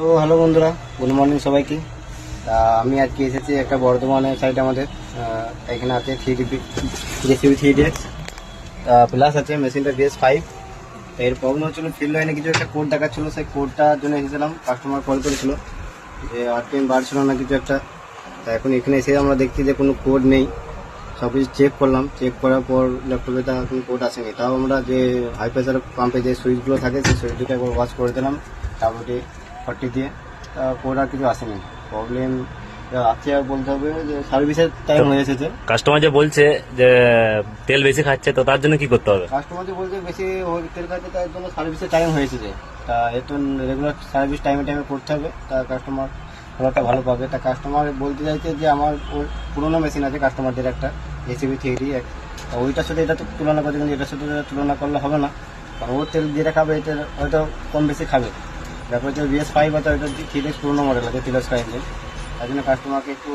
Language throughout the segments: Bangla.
তো হ্যালো বন্ধুরা গুড মর্নিং সবাইকে। আমি আজকে এসেছি একটা বর্ধমানের সাইড আমাদের। এখানে আছে three DP JCB three DX plus আছে মেশিনটা বিএস ফাইভ এর প্রবলেম হচ্ছিল ফিল্ড লাইনে কিছু একটা কোড দেখাচ্ছিল, সেই কোডটার জন্য এসেছিলাম। কাস্টমার কল করেছিল যে আরপিএম বাড়ছিল না কিছু একটা। তা এখন এখানে এসে আমরা দেখছি যে কোনো কোড নেই। সব কিছু চেক করলাম। চেক করার পর ল্যাপটপে তা কোনো কোড আসেনি। তাও আমরা যে হাই প্রেসার পাম্পে যে সুইচগুলো থাকে, সেই সুইচগুলোকে একবার ওয়াশ করে দিলাম। তারপরে ফর্টি দিয়ে কোড আর কিছু আসেনি। প্রবলেম আছে বলতে হবে যে সার্ভিসের টাইম হয়ে এসেছে। কাস্টমার যে বলছে যে তেল বেশি খাচ্ছে তো তার জন্য কি করতে হবে? কাস্টমার যে বলছে বেশি ওই তেল খাচ্ছে তার জন্য সার্ভিসের টাইম হয়ে এসেছে। তা এত রেগুলার সার্ভিস টাইমে টাইমে করতে হবে। তা কাস্টমার প্রোডাক্টটা ভালো পাবে। তা কাস্টমার বলতে চাইছে যে আমার পুরোনো মেশিন আছে কাস্টমারদের একটা এসিবি থ্রি তা ওইটার সাথে এটা তো তুলনা করছে কিন্তু এটার সাথে তুলনা করলে হবে না। কারণ ওর তেল যেটা খাবে এটা হয়তো কম বেশি খাবে। তারপর হচ্ছে বিএস ফাইভ আছে ওইটা থ্রি ডেক্স পুরোনো মডেল আছে তিলস ইঞ্জিন তার জন্য কাস্টমারকে একটু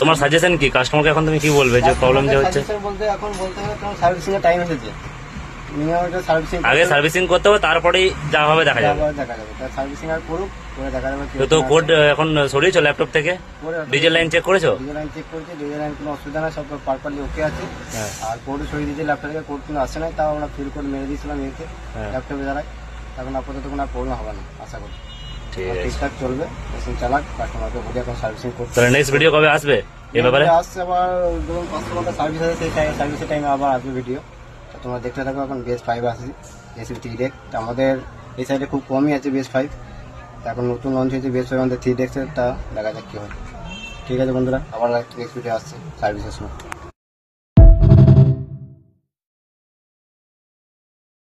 তোমার সাজেশন কি? কাস্টমারকে এখন তুমি কি বলবে যে প্রবলেম যে হচ্ছে? বলতে এখন বলতে হবে তোমার সার্ভিসিং এর টাইম এসেছে। আগে সার্ভিসিং করতে হবে তারপরেই যা হবে দেখা যাবে। দেখা সার্ভিসিং আর করুক করে দেখা যাবে তো কোড এখন সরিয়েছো ল্যাপটপ থেকে? ডিজেল লাইন চেক করেছ? ডিজেল লাইন চেক করেছি ডিজেল লাইন কোনো অসুবিধা নাই সব পারপারলি ওকে আছে। হ্যাঁ। আর কোড সরিয়ে দিয়েছে ল্যাপটপে কোড কোনো আসে নাই তাও আমরা ফিল কোড মেরে দিয়েছিলাম এতে ল্যাপটপে দ্বারাই। এখন আপাতত কোনো আর প্রবলেম হবে না আশা করি। ঠিকঠাক চলবে মেশিন চালাক কাস্টমারকে বুঝে এখন সার্ভিসিং করতে তাহলে নেক্সট ভিডিও কবে আসবে এ ব্যাপারে? আসছে আবার ধরুন পাঁচশো ঘণ্টা সার্ভিস আছে সেই সার্ভিসের টাইমে আবার আসবে ভিডিও তো তোমরা দেখতে থাকো এখন বেস ফাইভ আসছে এসি থ্রি ডেক আমাদের এই সাইডে খুব কমই আছে বেস ফাইভ এখন নতুন লঞ্চ হয়েছে বেস ফাইভ আমাদের থ্রি ডেক্সের তা দেখা যাক কী হয়। ঠিক আছে বন্ধুরা আবার নেক্সট ভিডিও আসছে সার্ভিসের সময়।